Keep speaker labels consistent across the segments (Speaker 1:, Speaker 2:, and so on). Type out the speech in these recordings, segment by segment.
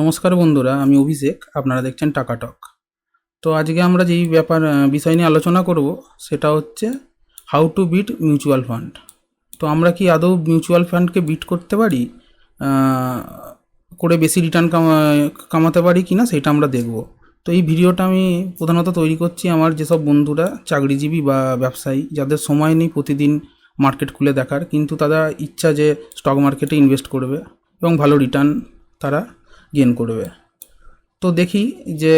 Speaker 1: নমস্কার বন্ধুরা, আমি অভিষেক, আপনারা দেখছেন টাকা টক। তো আজকে আমরা যেই ব্যাপার বিষয় নিয়ে আলোচনা করব, সেটা হচ্ছে how to beat mutual fund তো আমরা কি আদৌ মিউচুয়াল ফান্ডকে বিট করতে পারি? করে বেশি রিটার্ন কামাতে পারি কি না সেটা আমরা দেখব। তো এই ভিডিওটা আমি প্রধানত তৈরি করছি আমার যেসব বন্ধুরা চাকরিজীবী বা ব্যবসায়ী, যাদের সময় নেই প্রতিদিন মার্কেট খুলে দেখার, কিন্তু তারা ইচ্ছা যে স্টক মার্কেটে ইনভেস্ট করবে এবং ভালো রিটার্ন তারা গেন করবে। তো দেখি যে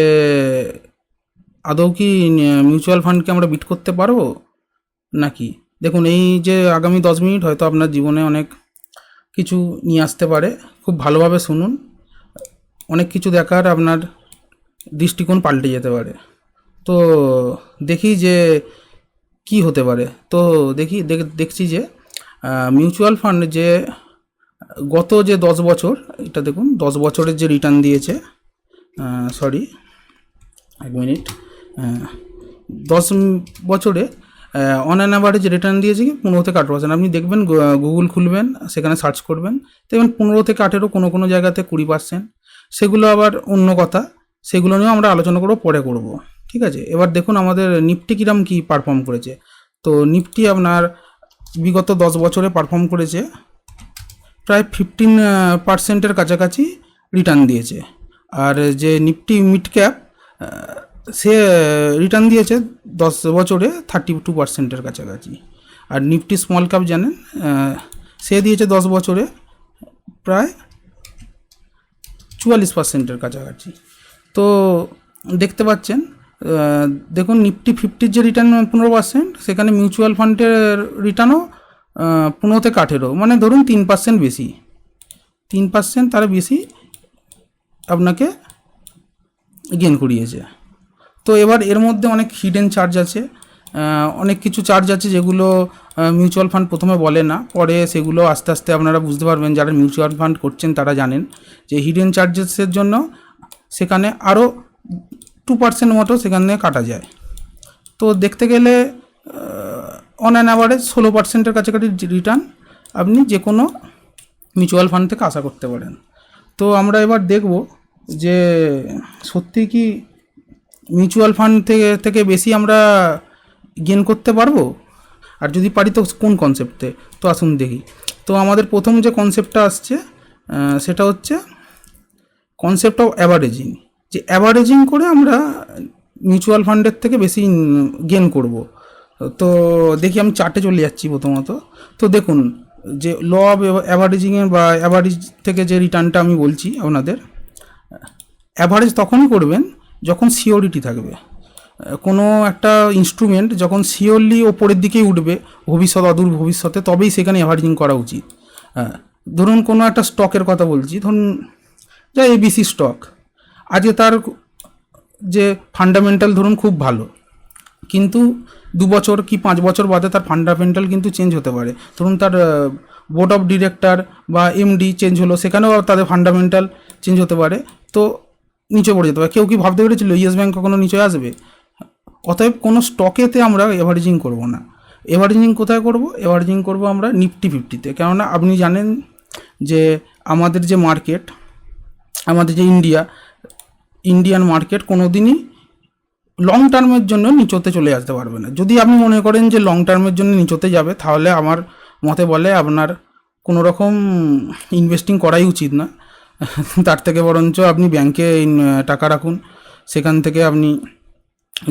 Speaker 1: আদৌ কি মিউচুয়াল ফান্ডকে আমরা বিট করতে পারব নাকি? দেখুন, এই যে আগামী দশ মিনিট হয়তো আপনার জীবনে অনেক কিছু নিয়ে আসতে পারে। খুব ভালোভাবে শুনুন। অনেক কিছু দেখার আপনার দৃষ্টিকোণ পাল্টে যেতে পারে। তো দেখি যে কি হতে পারে। তো দেখি, দেখ- দেখছি যে মিউচুয়াল ফান্ড যে গত যে দশ বছর, এটা দেখুন, দশ বছরের যে রিটার্ন দিয়েছে সরি এক মিনিট দশ বছরে অন অ্যান অ্যাভারেজ রিটার্ন দিয়েছে কি পনেরো থেকে আঠেরো পার্সেন্ট আপনি দেখবেন গুগল খুলবেন, সেখানে সার্চ করবেন, দেখবেন পনেরো থেকে আঠেরো কোনো কোনো জায়গাতে কুড়ি পার্সেন্ট সেগুলো আবার অন্য কথা, সেগুলো নিয়েও আমরা আলোচনা করব, পরে করব, ঠিক আছে? এবার দেখুন, আমাদের নিফটি কিরাম কি পারফর্ম করেছে? তো নিফটি আপনার বিগত দশ বছরে পারফর্ম করেছে প্রায় ফিফটিন পার্সেন্টের কাছাকাছি রিটার্ন দিয়েছে। আর যে নিফটি মিড ক্যাপ সে রিটার্ন দিয়েছে দশ বছরে থার্টি টু পার্সেন্টের কাছাকাছি। আর নিফটি স্মল ক্যাপ জানেন সে দিয়েছে দশ বছরে প্রায় চুয়াল্লিশ পার্সেন্টের কাছাকাছি। তো দেখতে পাচ্ছেন দেখুন নিফটি ফিফটির যে রিটার্ন পনেরো পার্সেন্ট সেখানে মিউচুয়াল ফান্ডের রিটার্নও পনেরো থেকে আঠেরো মানে ধরুন তিন পার্সেন্ট বেশি। তিন পার্সেন্ট তার বেশি আপনাকে গেন করিয়েছে। তো এবার এর মধ্যে অনেক হিডেন চার্জ আছে অনেক কিছু চার্জ আছে যেগুলো মিউচুয়াল ফান্ড প্রথমে বলে না, পরে সেগুলো আস্তে আস্তে আপনারা বুঝতে পারবেন, যারা মিউচুয়াল ফান্ড করছেন তারা জানেন যে হিডেন চার্জেসের জন্য সেখানে আরও টু পার্সেন্ট মতো সেখানে কাটা যায়। তো দেখতে গেলে অন অ্যান অ্যাভারেজ ষোলো পার্সেন্টের কাছাকাছি রিটার্ন আপনি যে কোনো মিউচুয়াল ফান্ড থেকে আশা করতে পারেন। তো আমরা এবার দেখব যে সত্যি কি মিউচুয়াল ফান্ড থেকে থেকে বেশি আমরা গেন করতে পারব? আর যদি পারি তো কোন কনসেপ্টে তো আসুন দেখি। তো আমাদের প্রথম যে কনসেপ্টটা আসছে সেটা হচ্ছে কনসেপ্ট অফ অ্যাভারেজিং যে অ্যাভারেজিং করে আমরা মিউচুয়াল ফান্ডের থেকে বেশি গেন করব। তো দেখি আমি চার্টে চলে যাচ্ছি প্রথমত। তো দেখুন, যে ল অফ অ্যাভারেজিংয়ের বা অ্যাভারেজ থেকে যে রিটার্নটা আমি বলছি আপনাদের অ্যাভারেজ তখনই করবেন যখন সিওরিটি থাকবে। কোনো একটা ইনস্ট্রুমেন্ট যখন সিওরলি ওপরের দিকেই উঠবে, ভবিষ্যৎ, অদূর ভবিষ্যতে, তবেই সেখানে অ্যাভারেজিং করা উচিত। হ্যাঁ ধরুন কোনো একটা স্টকের কথা বলছি, ধরুন যা এবিসি স্টক আজকে তার যে ফান্ডামেন্টাল ধরুন খুব ভালো। কিন্তু দু বছর কি পাঁচ বছর বাদে তার ফান্ডামেন্টাল কিন্তু চেঞ্জ হতে পারে। ধরুন তার বোর্ড অফ ডিরেক্টর বা এমডি চেঞ্জ হলো, সেখানেও তাদের ফান্ডামেন্টাল চেঞ্জ হতে পারে। তো নিচে পড়ে যেতে পারে। কেউ কি ভাবতে পেরেছিল ইয়েস ব্যাংক কখনো নিচে আসবে? অতএব কোনো স্টকেতে আমরা এভারেজিং করব না। এভারেজিং কোথায় করব? এভারেজিং করব আমরা নিফটি ফিফটিতে কেননা আপনি জানেন যে আমাদের যে মার্কেট আমাদের যে ইন্ডিয়া ইন্ডিয়ান মার্কেট কোনো দিনই লং টার্মের জন্য নিচতে চলে আসতে পারবে না। যদি আপনি মনে করেন যে লং টার্মের জন্য নিচতে যাবে, তাহলে আমার মতে বলে আপনার কোনো রকম ইনভেস্টিং করাই উচিত না। তার থেকে বরঞ্চ আপনি ব্যাংকে টাকা রাখুন, সেখান থেকে আপনি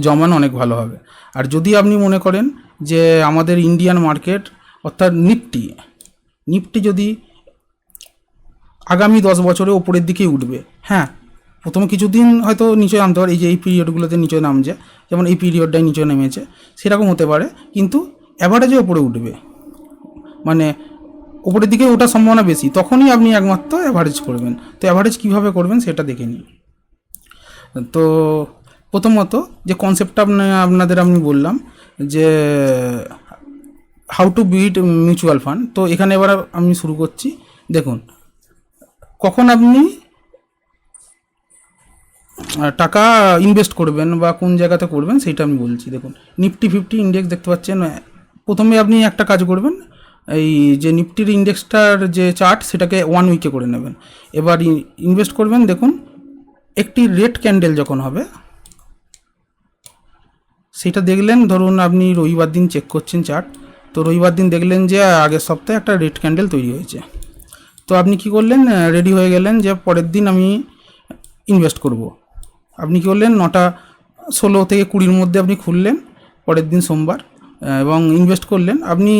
Speaker 1: জমান অনেক ভালো হবে। আর যদি আপনি মনে করেন যে আমাদের ইন্ডিয়ান মার্কেট অর্থাৎ নিফটি নিফটি যদি আগামী দশ বছরে ওপরের দিকেই উঠবে হ্যাঁ প্রথম কিছুদিন হয়তো নিচে নামতে পারে, এই যে এই পিরিয়ডগুলোতে নিচে নামছে, যেমন এই পিরিয়ডটাই নিচে নেমেছে, সেরকম হতে পারে, কিন্তু অ্যাভারেজে ওপরে উঠবে। মানে ওপরের দিকে ওঠার সম্ভাবনা বেশি, তখনই আপনি একমাত্র অ্যাভারেজ করবেন। তো অ্যাভারেজ কীভাবে করবেন সেটা দেখে নিন। তো প্রথমত যে কনসেপ্টটা আপনাদের আমি বললাম, যে how to beat mutual fund তো এখানে এবার আমি শুরু করছি। দেখুন, কখন আপনি টাকা ইনভেস্ট করবেন বা কোন জায়গাতে করবেন সেটা আমি বলছি। দেখুন নিফটি ফিফটি ইন্ডেক্স দেখতে পাচ্ছেন প্রথমে আপনি একটা কাজ করবেন, এই যে নিফটির ইন্ডেক্সটার যে চার্ট সেটাকে ওয়ান উইকে করে নেবেন। এবার ইনভেস্ট করবেন, দেখুন, একটি রেড ক্যান্ডেল যখন হবে, সেটা দেখলেন, ধরুন আপনি রবিবার দিন চেক করছেন চার্ট তো রবিবার দিন দেখলেন যে আগের সপ্তাহে একটা রেড ক্যান্ডেল তৈরি হয়েছে। তো আপনি কি করলেন রেডি হয়ে গেলেন যে পরের দিন আমি ইনভেস্ট করব। আপনি কি করলেন নটা ষোলো থেকে কুড়ির মধ্যে আপনি খুললেন, পরের দিন সোমবার এবং ইনভেস্ট করলেন। আপনি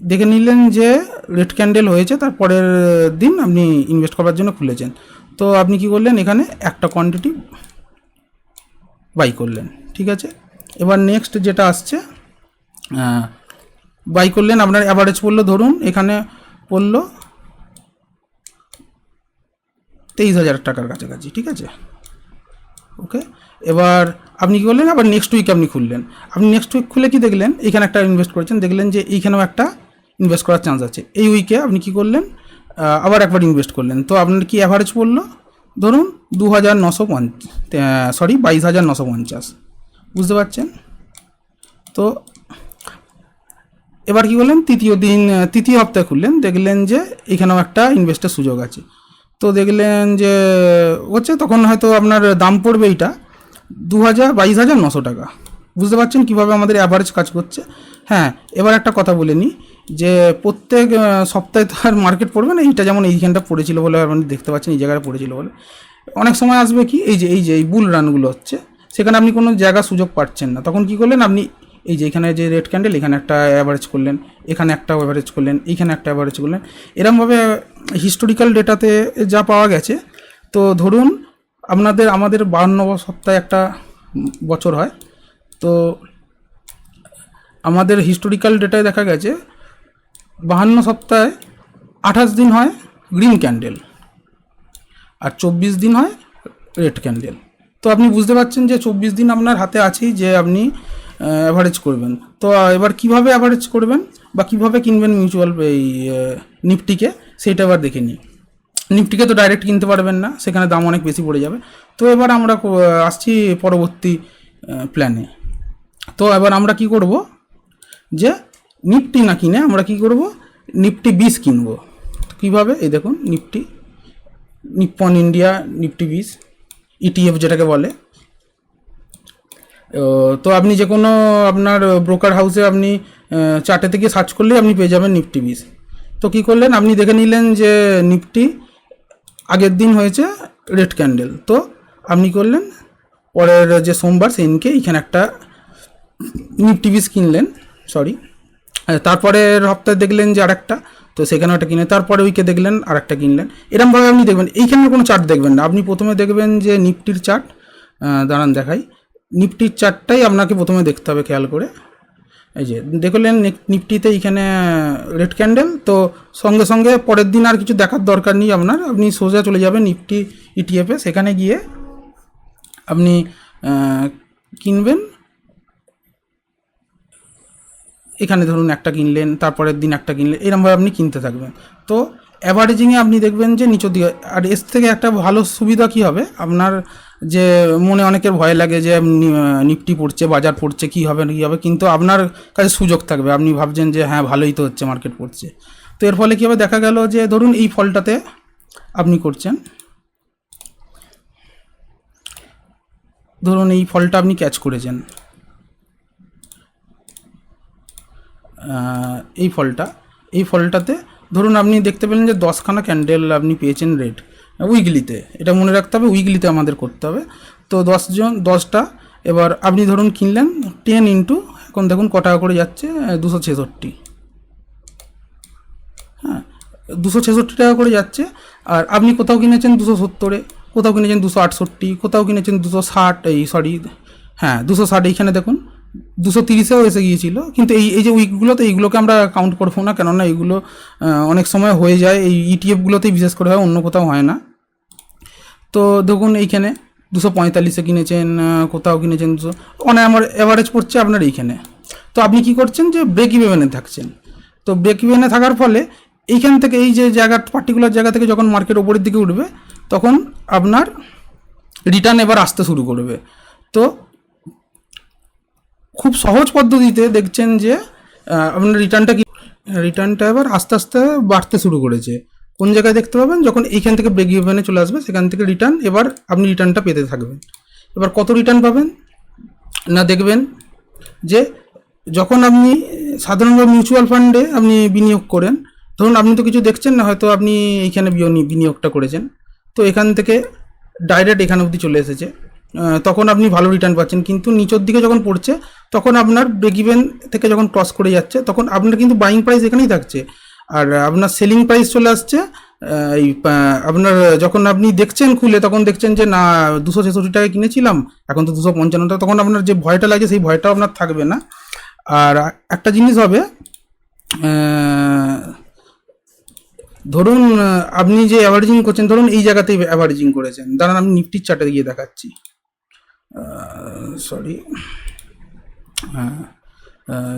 Speaker 1: দেখে নিলেন যে রেড ক্যান্ডেল হয়েছে, তার পরের দিন আপনি ইনভেস্ট করার জন্য খুলেছেন। তো আপনি কি করলেন? এখানে একটা কোয়ান্টিটি বাই করলেন, ঠিক আছে? এবার নেক্সট যেটা আসছে বাই করলেন, আপনার অ্যাভারেজ পড়ল, ধরুন এখানে পড়ল তেইশ হাজার টাকার কাছাকাছি, ঠিক আছে? ওকে এবার আপনি কী করলেন? আবার নেক্সট উইক আপনি খুললেন। আপনি নেক্সট উইক খুলে কি দেখলেন? এখানে একটা ইনভেস্ট করেছেন, দেখলেন যে এইখানেও একটা ইনভেস্ট করার চান্স আছে। এই উইকে আপনি কি করলেন? আবার একবার ইনভেস্ট করলেন। তো আপনার কি অ্যাভারেজ পড়ল? ধরুন দু হাজার নশো সরি বাইশ হাজার নশো পঞ্চাশ। বুঝতে পারছেন? তো এবার কি করলেন? তৃতীয় দিন তৃতীয় সপ্তাহে খুললেন। দেখলেন যে এখানেও একটা ইনভেস্টের সুযোগ আছে। তো দেখলেন যে হচ্ছে তখন হয়তো আপনার দাম পড়বে এইটা দু হাজার বাইশ হাজার নশো টাকা। বুঝতে পারছেন কীভাবে আমাদের অ্যাভারেজ কাজ করছে? হ্যাঁ এবার একটা কথা বলে নিই যে প্রত্যেক সপ্তাহে তো আর মার্কেট পড়বে না, এইটা যেমন এইখানটা পড়েছিল বলে আপনি দেখতে পাচ্ছেন, এই জায়গাটা পড়েছিল বলে। অনেক সময় আসবে কি, এই যে এই যে, এই বুল রানগুলো হচ্ছে, সেখানে আপনি কোনো জায়গা সুযোগ পাচ্ছেন না। তখন কি করলেন, আপনি এই যে এখানে যে রেড ক্যান্ডেল এখানে একটা অ্যাভারেজ করলেন, এখানে একটা অ্যাভারেজ করলেন এইখানে একটা অ্যাভারেজ করলেন। এরমভাবে হিস্টোরিক্যাল ডেটাতে যা পাওয়া গেছে, তো ধরুন আপনাদের, আমাদের বাহান্ন সপ্তাহে একটা বছর হয়, তো আমাদের হিস্টোরিক্যাল ডেটায় দেখা গেছে, বাহান্ন সপ্তাহে আঠাশ দিন হয় গ্রিন ক্যান্ডেল আর চব্বিশ দিন হয় রেড ক্যান্ডেল তো আপনি বুঝতে পারছেন যে চব্বিশ দিন আপনার হাতে আছেই যে আপনি অ্যাভারেজ করবেন। তো এবার কীভাবে অ্যাভারেজ করবেন বা কীভাবে কিনবেন মিউচুয়াল এই নিফটিকে, সেটা এবার দেখে নিই। নিফটিকে তো ডাইরেক্ট কিনতে পারবেন না, সেখানে দাম অনেক বেশি পড়ে যাবে। তো এবার আমরা আসছি পরবর্তী প্ল্যানে তো এবার আমরা কি করব? যে নিফটি না কিনে আমরা কি করব? নিফটি বিশ কিনবো। কীভাবে? এই দেখুন, নিফটি নিপ্পন ইন্ডিয়া, নিফটি বিশ ইটিএফ যেটাকে বলে। তো আপনি যে কোনো আপনার ব্রোকার হাউসে আপনি চার্টে থেকে সার্চ করলেই আপনি পেয়ে যাবেন নিফটি বিশ তো কী করলেন? আপনি দেখে নিলেন যে নিফটি আগের দিন হয়েছে রেড ক্যান্ডেল তো আপনি করলেন, পরের যে সোমবার সেদিনকে এখানে একটা নিফটি বিশ কিনলেন সরি তারপরের সপ্তাহে দেখলেন যে আরেকটা, তো সেখানে একটা কিনে, তারপরে উইকে দেখলেন আরেকটা কিনলেন। এরমভাবে আপনি দেখবেন এইখানে কোনো চার্ট দেখবেন না। আপনি প্রথমে দেখবেন যে নিফটির চার্ট দাঁড়ান দেখাই। নিফটির চার্টটাই আপনাকে প্রথমে দেখতে হবে, খেয়াল করে। এই যে দেখলেন নিফটিতে এখানে রেড ক্যান্ডেল, তো সঙ্গে সঙ্গে পরের দিন আর কিছু দেখার দরকার নেই আপনার। আপনি সোজা চলে যাবেন নিফটি ইটিএফে সেখানে গিয়ে আপনি কিনবেন। এখানে ধরুন একটা কিনলেন, তারপরের দিন একটা কিনলেন, এরমভাবে আপনি কিনতে থাকবেন। তো অ্যাভারেজিংয়ে আপনি দেখবেন যে নিচের দিকে, আর এর থেকে একটা ভালো সুবিধা কি হবে? আপনার যে মনে অনেকের ভয় লাগে যে নিফটি পড়ছে, বাজার পড়ছে, কী হবে কী হবে, কিন্তু আপনার কাছে সুযোগ থাকবে। আপনি ভাবছেন যে হ্যাঁ ভালোই তো হচ্ছে মার্কেট পড়ছে। তো এর ফলে কী হবে, দেখা গেল যে ধরুন এই ফলটাতে আপনি করছেন। ধরুন এই ফলটা আপনি ক্যাচ করেছেন। এই ফলটা, এই ফলটাতে ধরুন আপনি দেখতে পেলেন যে দশখানা ক্যান্ডেল আপনি পেয়েছেন রেড উইকলিতে এটা মনে রাখতে হবে উইকলিতে আমাদের করতে হবে। তো দশজন দশটা, এবার আপনি ধরুন কিনলেন টেন ইন্টু এখন দেখুন ক টাকা করে যাচ্ছে দুশো ছেষট্টি। হ্যাঁ দুশো ছেষট্টি টাকা করে যাচ্ছে, আর আপনি কোথাও কিনেছেন দুশো সত্তরে, কোথাও কিনেছেন দুশো আটষট্টি, কোথাও কিনেছেন দুশো ষাট, এই সরি হ্যাঁ দুশো ষাট এইখানে দেখুন। দুশো তিরিশেও এসে গিয়েছিল। কিন্তু এই এই যে উইকগুলোতে এইগুলোকে আমরা কাউন্ট করব না, কেননা এইগুলো অনেক সময় হয়ে যায়। এই ইটিএফগুলোতেই বিশেষ করে হয়, অন্য কোথাও হয় না। তো দেখুন এইখানে দুশো পঁয়তাল্লিশে কিনেছেন কোথাও কিনেছেন দুশো মানে আমার অ্যাভারেজ পড়ছে আপনার এইখানে। তো আপনি কি করছেন যে ব্রেক ইভেনে থাকছেন। তো ব্রেক ইভেনে থাকার ফলে এইখান থেকে এই যে জায়গা পার্টিকুলার জায়গা থেকে যখন মার্কেট ওপরের দিকে উঠবে, তখন আপনার রিটার্ন এবার আসতে শুরু করবে। তো খুব সহজ পদ্ধতিতে দেখছেন যে আপনার রিটার্নটা কি রিটার্নটা এবার আস্তে আস্তে বাড়তে শুরু করেছে। কোন জায়গায় দেখতে পাবেন? যখন এইখান থেকে ব্রেক ইভেনে চলে আসবে, সেখান থেকে রিটার্ন এবার আপনি রিটার্নটা পেতে থাকবেন। এবার কত রিটার্ন পাবেন? না দেখবেন যে, যখন আপনি সাধারণভাবে মিউচুয়াল ফান্ডে আপনি বিনিয়োগ করেন, ধরুন আপনি তো কিছু দেখছেন না, হয়তো আপনি এইখানে বিনিয়োগ- বিনিয়োগটা করেছেন। তো এখান থেকে ডাইরেক্ট এখানে অবধি চলে এসেছে। তখন আপনি ভালো রিটার্ন পাচ্ছেন। কিন্তু নিচের দিকে যখন পড়ছে, তখন আপনার ব্রেক ইভেন থেকে যখন ক্রস করে যাচ্ছে, তখন আপনার কিন্তু বাইং প্রাইস এখানেই থাকছে। আর আপনার সেলিং প্রাইস চলে আসছে এই আপনার যখন আপনি দেখছেন খুলে, তখন দেখছেন যে, না, দুশো ছেষট্টি টাকায় কিনেছিলাম, এখন তো দুশো পঞ্চান্ন টাকা। তখন আপনার যে ভয়টা লাগে, সেই ভয়টাও আপনার থাকবে না। আর একটা জিনিস হবে ধরুন আপনি যে অ্যাভারেজিং করছেন, ধরুন এই জায়গাতেই অ্যাভারেজিং করেছেন। দাঁড়ান, আমি নিফটির চার্টে গিয়ে দেখাচ্ছি। সরি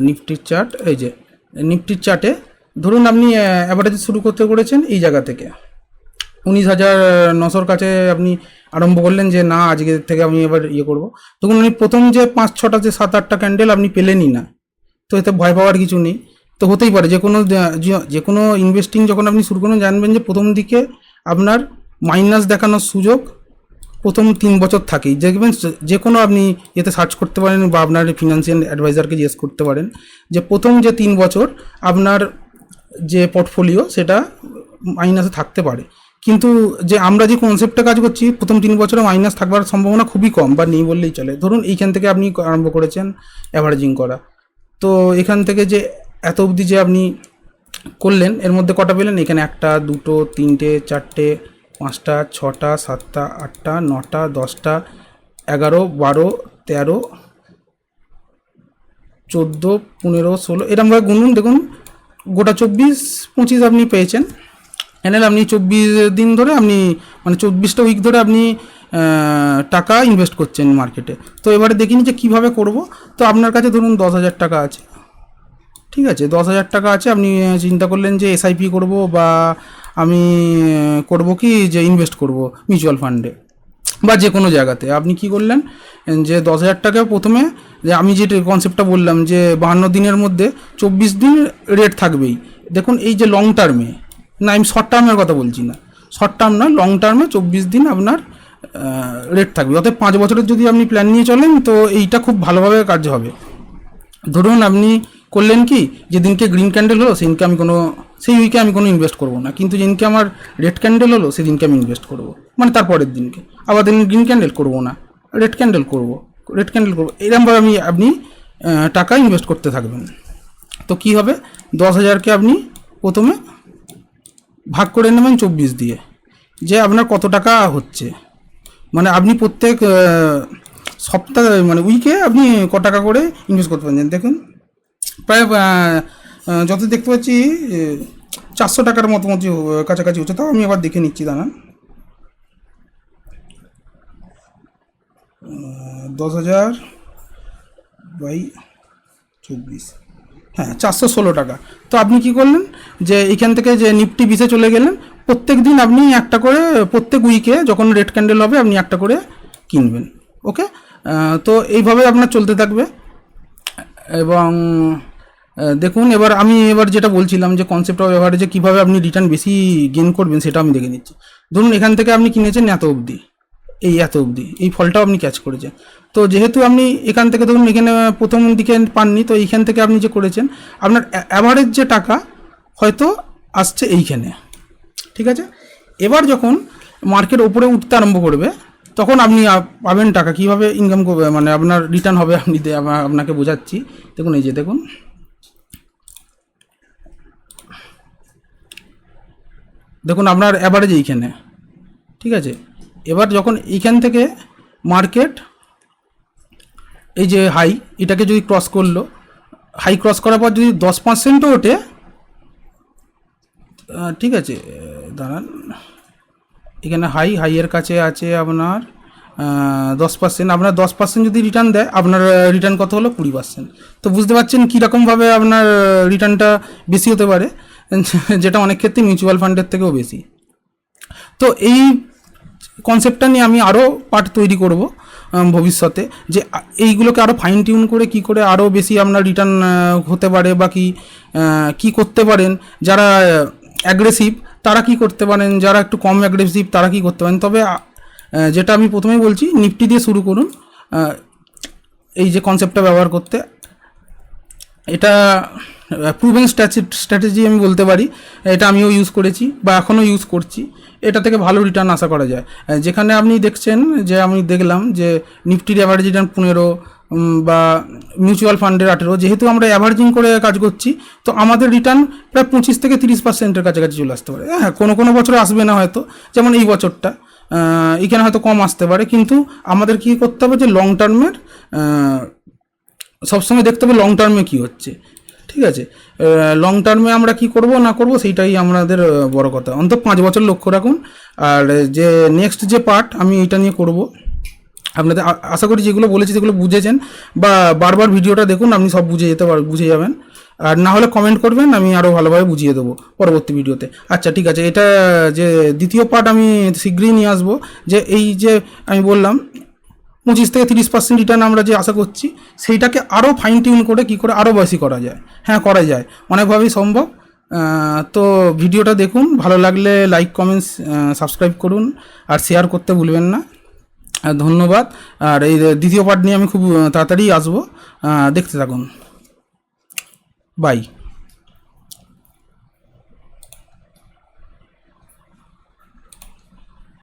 Speaker 1: নিফটির চার্ট এই যে নিফটির চার্টে ধরুন আপনি অ্যাভারেজ শুরু করতে করেছেন এই জায়গা থেকে। উনিশ হাজার নশোর কাছে আপনি আরম্ভ করলেন যে না, আজকে থেকে আমি এবার ইয়ে করব। তখন উনি প্রথম যে পাঁচ, ছটা, যে সাত, আটটা ক্যান্ডেল আপনি পেলেনই না। তো এতে ভয় পাওয়ার কিছু নেই। তো হতেই পারে, যে কোনো যে- কোনো ইনভেস্টিং যখন আপনি শুরু করবেন, জানবেন যে প্রথম দিকে আপনার মাইনাস দেখানোর সুযোগ প্রথম তিন বছর থাকেই। দেখবেন যে- কোনো আপনি এতে সার্চ করতে পারেন বা আপনার ফিনান্সিয়াল অ্যাডভাইজারকে জিজ্ঞেস করতে পারেন যে, প্রথম যে তিন বছর আপনার যে পোর্টফোলিও সেটা মাইনাসে থাকতে পারে। কিন্তু যে আমরা যে কনসেপ্টে কাজ করছি, প্রথম তিন বছরে মাইনাস থাকবার সম্ভাবনা খুবই কম বা নেই বললেই চলে। ধরুন এইখান থেকে আপনি আরম্ভ করেছেন অ্যাভারেজিং করা। তো এখান থেকে যে এত অবধি যে আপনি করলেন, এর মধ্যে কটা পেলেন? এখানে একটা, দুটো, তিনটে, চারটে পাঁচটা, ছটা, সাতটা, আটটা, নটা, দশটা, এগারো, বারো, তেরো, চোদ্দ, পনেরো, ষোলো এরমভাবে গুনুন, দেখুন, গোটা চব্বিশ, পঁচিশ আপনি পেয়েছেন। এনাল আপনি চব্বিশ দিন ধরে আপনি মানে চব্বিশটা উইক ধরে আপনি টাকা ইনভেস্ট করছেন মার্কেটে তো এবারে দেখিনি যে কীভাবে করব। তো আপনার কাছে ধরুন দশ হাজার টাকা আছে। ঠিক আছে, দশ হাজার টাকা আছে, আপনি চিন্তা করলেন যে এসআইপি করব বা আমি করব কি যে ইনভেস্ট করব মিউচুয়াল ফান্ডে বা যে কোনো জায়গাতে। আপনি কি করলেন? যে দশ হাজার টাকা প্রথমে, যে আমি যে কনসেপ্টটা বললাম যে বাহান্ন দিনের মধ্যে চব্বিশ দিন রেট থাকবেই। দেখুন, এই যে লং টার্মে না, আমি শর্ট টার্মের কথা বলছি না। শর্ট টার্ম না লং টার্মে চব্বিশ দিন আপনার রেট থাকবে। অতএব পাঁচ বছরের যদি আপনি প্ল্যান নিয়ে চলেন, তো এইটা খুব ভালোভাবে কাজ হবে। ধরুন আপনি করলেন কি? যেদিনকে গ্রিন ক্যান্ডেল হলো, সেদিনকে আমি কোনো, সেই উইকে আমি কোনো ইনভেস্ট করব না। কিন্তু যেদিনকে আমার রেড ক্যান্ডেল হলো, সেদিনকে আমি ইনভেস্ট করব। মানে তারপরের দিনকে। আবার দিন গ্রিন ক্যান্ডেল করব না। রেড ক্যান্ডেল করব। রেড ক্যান্ডেল করব। এরকমভাবে আমি, আপনি টাকা ইনভেস্ট করতে থাকবেন। তো কি হবে? দশ হাজারকে আপনি প্রথমে ভাগ করে নেবেন চব্বিশ দিয়ে। যে আপনার কত টাকা হচ্ছে। মানে আপনি প্রত্যেক সপ্তাহে মানে উইকে আপনি ক টাকা করে ইনভেস্ট করতে পারেন? দেখুন। প্রায় যত দেখতে পাচ্ছি চারশো টাকার মতো মতো কাছাকাছি হচ্ছে, তাও আমি আবার দেখে নিচ্ছি, দাঁড়ান। দশ হাজার বাই চব্বিশ। হ্যাঁ চারশো ষোলো টাকা। তো আপনি কি করলেন, যে এখান থেকে যে নিফটি বিসে চলে গেলেন, প্রত্যেক দিন আপনি একটা করে, প্রত্যেক উইকে যখন রেড ক্যান্ডেল হবে, আপনি একটা করে কিনবেন। ওকে তো এইভাবে আপনার চলতে থাকবে। এবং দেখুন, এবার আমি এবার যেটা বলছিলাম যে কনসেপ্ট অফ এভারেজে কীভাবে আপনি রিটার্ন বেশি গেন করবেন সেটা আমি দেখে নিচ্ছি। ধরুন, এখান থেকে আপনি কিনেছেন এত অবধি, এই এত অবধি, এই ফলটাও আপনি ক্যাচ করেছেন। তো যেহেতু আপনি এখান থেকে ধরুন, এখানে প্রথম দিকে পাননি, তো এইখান থেকে আপনি যে করেছেন, আপনার অ্যাভারেজ যে টাকা হয়তো আসছে এইখানে। ঠিক আছে? এবার যখন মার্কেট ওপরে উঠতে আরম্ভ করবে তখন আপনি পাবেন টাকা। কীভাবে ইনকাম করবে? মানে আপনার রিটার্ন হবে আপনি আপনাকে বোঝাচ্ছি। দেখুন, এই যে দেখুন। দেখুন, আপনার অ্যাভারেজ এইখানে। ঠিক আছে? এবার যখন এইখান থেকে মার্কেট এই যে হাই এটাকে যদি ক্রস করল হাই ক্রস করার পর যদি দশ পার্সেন্টও ওঠে ঠিক আছে দাঁড়ান। এখানে হাই হাইয়ের কাছে আছে আপনার দশ পার্সেন্ট আপনার দশ পার্সেন্ট যদি রিটার্ন দেয়, আপনার রিটার্ন কত হলো? কুড়ি পার্সেন্ট তো বুঝতে পারছেন কীরকমভাবে আপনার রিটার্নটা বেশি হতে পারে? যেটা অনেক ক্ষেত্রে মিউচুয়াল ফান্ডের থেকেও বেশি। তো এই কনসেপ্টটা নিয়ে আমি আরও পার্ট তৈরি করব ভবিষ্যতে। যে এইগুলোকে আরও ফাইন টিউন করে কি করে আরও বেশি আপনার রিটার্ন হতে পারে বা কি কি করতে পারেন? যারা অ্যাগ্রেসিভ তারা কি করতে পারেন? যারা একটু কম অ্যাগ্রেসিভ তারা কি করতে পারেন? তবে যেটা আমি প্রথমেই বলছি, নিফটি দিয়ে শুরু করুন। এই যে কনসেপ্টটা ব্যবহার করতে, এটা প্রুভেন স্ট্র্যাটেজি আমি বলতে পারি। এটা আমিও ইউজ করেছি, বা এখনও ইউজ করছি। এটা থেকে ভালো রিটার্ন আশা করা যায়। যেখানে আপনি দেখছেন যে, আমি দেখলাম যে, নিফটির অ্যাভারেজ রিটার্ন পনেরো বা মিউচুয়াল ফান্ডের আঠেরো, যেহেতু আমরা অ্যাভারেজিং করে কাজ করছি, তো আমাদের রিটার্ন প্রায় পঁচিশ থেকে তিরিশ পার্সেন্টের কাছাকাছি চলে আসতে পারে। হ্যাঁ কোনো কোনো বছর আসবে না হয়তো, যেমন এই বছরটা। এখানে হয়তো কম আসতে পারে, কিন্তু আমাদের কি করতে হবে যে লং টার্মের সবসময় দেখতে হবে লং টার্মে কী হচ্ছে। ঠিক আছে? লং টার্মে আমরা কি করব না করব সেইটাই আমাদের বড় কথা। অন্তত পাঁচ বছর লক্ষ্য রাখুন। আর যে নেক্সট যে পার্ট আমি এটা নিয়ে করব। আপনাদের আশা করি যেগুলো বলেছি সেগুলো বুঝেছেন বা বারবার ভিডিওটা দেখুন, আপনি সব বুঝে যেতে পার বুঝে যাবেন। আর না হলে কমেন্ট করবেন, আমি আরও ভালোভাবে বুঝিয়ে দেবো পরবর্তী ভিডিওতে। আচ্ছা ঠিক আছে, এটা যে দ্বিতীয় পার্ট আমি শীঘ্রই নিয়ে আসব, যে এই যে আমি বললাম, পঁচিশ থেকে তিরিশ পার্সেন্ট রিটার্ন আমরা যে আশা করছি, সেইটাকে আরও ফাইন টিউন করে কী করে আরও বেশি করা যায়। হ্যাঁ করা যায়, অনেকভাবেই সম্ভব। তো ভিডিওটা দেখুন, ভালো লাগলে লাইক কমেন্টস সাবস্ক্রাইব করুন, আর শেয়ার করতে ভুলবেন না। ধন্যবাদ। আর এই দ্বিতীয় পার্ট নিয়ে আমি খুব তাড়াতাড়ি আসব। দেখতে থাকুন। বাই